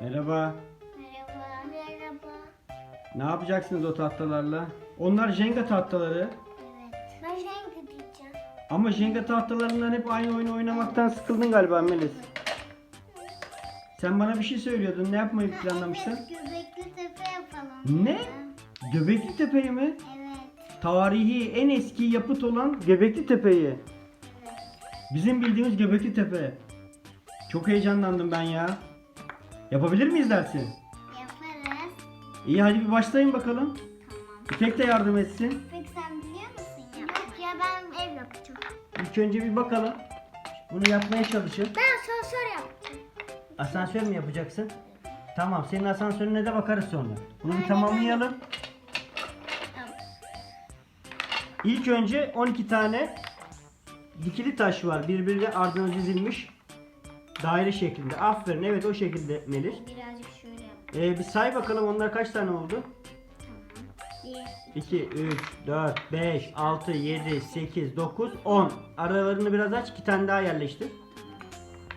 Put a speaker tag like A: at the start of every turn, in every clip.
A: Merhaba.
B: Merhaba. Merhaba.
A: Ne yapacaksınız o tahtalarla? Onlar Jenga tahtaları.
B: Evet. Ben renk diyeceğim.
A: Ama Jenga tahtalarından hep aynı oyunu oynamaktan sıkıldın galiba Melis. Sen bana bir şey söylüyordun. Ne yapmayı planlamıştın?
B: Göbekli tepe yapalım.
A: Ne? Göbekli Tepe'yi mi?
B: Evet.
A: Tarihi en eski yapıt olan Göbekli Tepe'yi. Bizim bildiğimiz Göbekli Tepe. Çok heyecanlandım ben ya. Yapabilir miyiz dersin?
B: Yaparız.
A: İyi hadi bir başlayın bakalım.
B: Tamam.
A: İpek de yardım etsin.
B: Peki sen biliyor musun ya? Yok ya ben ev yapacağım.
A: İlk önce bir bakalım. Bunu yapmaya çalışın.
B: Ben asansör yapacağım.
A: Asansör mü yapacaksın? Tamam senin asansörüne de bakarız sonra. Bunu bir
B: Aynen,
A: tamamlayalım.
B: Tamam.
A: İlk önce 12 tane dikili taş var. Birbirine ardına dizilmiş. Daire şeklinde. Aferin evet o şekilde Melis.
B: Birazcık şöyle yap.
A: Ee, bir say bakalım onlar kaç tane oldu?
B: Tamam.
A: 2, 3, 4, 5, 6, 7, 8, 9, 10. Aralarını biraz aç. 2 tane daha yerleştir.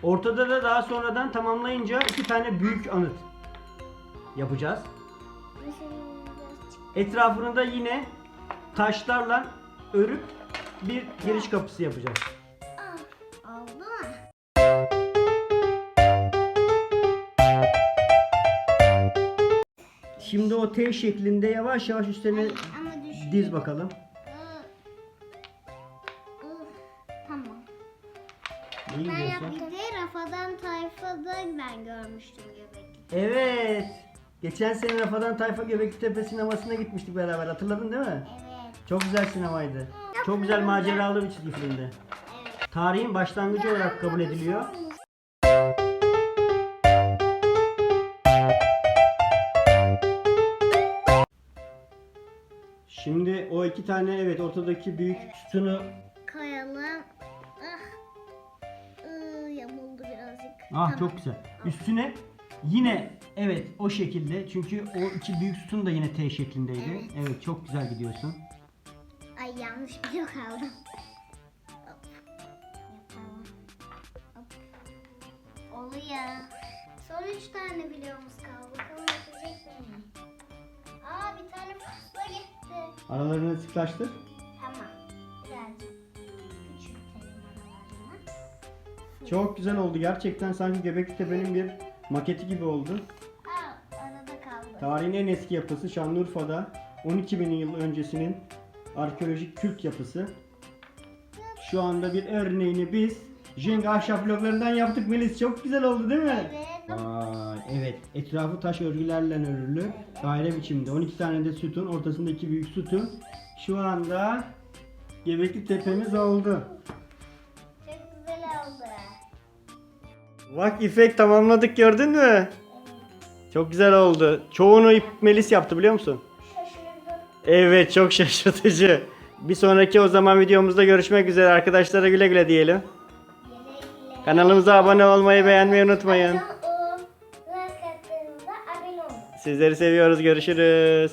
A: Ortada da daha sonradan tamamlayınca iki tane büyük anıt yapacağız. Etrafını da yine taşlarla örüp bir giriş kapısı yapacağız. Şimdi o T şeklinde yavaş yavaş
B: Ama düşün.
A: diz bakalım.
B: Tamam.
A: İyi
B: Ben
A: gidiyorsun.
B: yaptım. Bir de Rafadan Tayfa'da ben görmüştüm göbekli.
A: Evet. Geçen sene Rafadan Tayfa Göbekli Tepe sinemasına gitmiştik beraber. Hatırladın değil mi?
B: Evet.
A: Çok güzel sinemaydı. Çok güzel maceralı bir çizgi filmdi.
B: Evet.
A: Tarihin başlangıcı olarak kabul ediliyor. Şimdi o iki tane evet ortadaki büyük sütunu
B: Koyalım. Ah. Iı, yamuldu birazcık.
A: Ah çok güzel. Üstüne yine evet o şekilde çünkü o iki büyük sütun da yine T şeklindeydi.
B: Evet.
A: Çok güzel gidiyorsun.
B: Ay yanlış bir yok aldım. Hop. Yapalım. Hop. Oluyor. Son üç tane biliyoruz kaldı. Bakalım yapacak mıyım? Aa bir tane pusula gitti.
A: Aralarını sıklaştır.
B: Tamam. Birazcık küçültelim aralarını.
A: Çok güzel oldu gerçekten sanki Göbekli Tepe'nin bir maketi gibi oldu.
B: Aa arada kaldı.
A: Tarihin en eski yapısı Şanlıurfa'da 12 bin yıl öncesinin arkeolojik kült yapısı. Şu anda bir örneğini biz Jenga ahşap bloklarından yaptık Melis. Çok güzel oldu değil mi?
B: Evet.
A: Vay, evet. Etrafı taş örgülerle örülü. Daire biçimde. 12 tane de sütun. Ortasında iki büyük sütun. Şu anda Göbekli Tepemiz oldu.
B: Çok güzel oldu.
A: Bak İpek tamamladık gördün mü? Çok güzel oldu. Çoğunu Melis yaptı biliyor musun?
B: Şaşırdım.
A: Evet çok şaşırtıcı. Bir sonraki o zaman videomuzda görüşmek üzere. Arkadaşlara güle güle diyelim. Kanalımıza abone olmayı beğenmeyi unutmayın. Sizleri seviyoruz. Görüşürüz.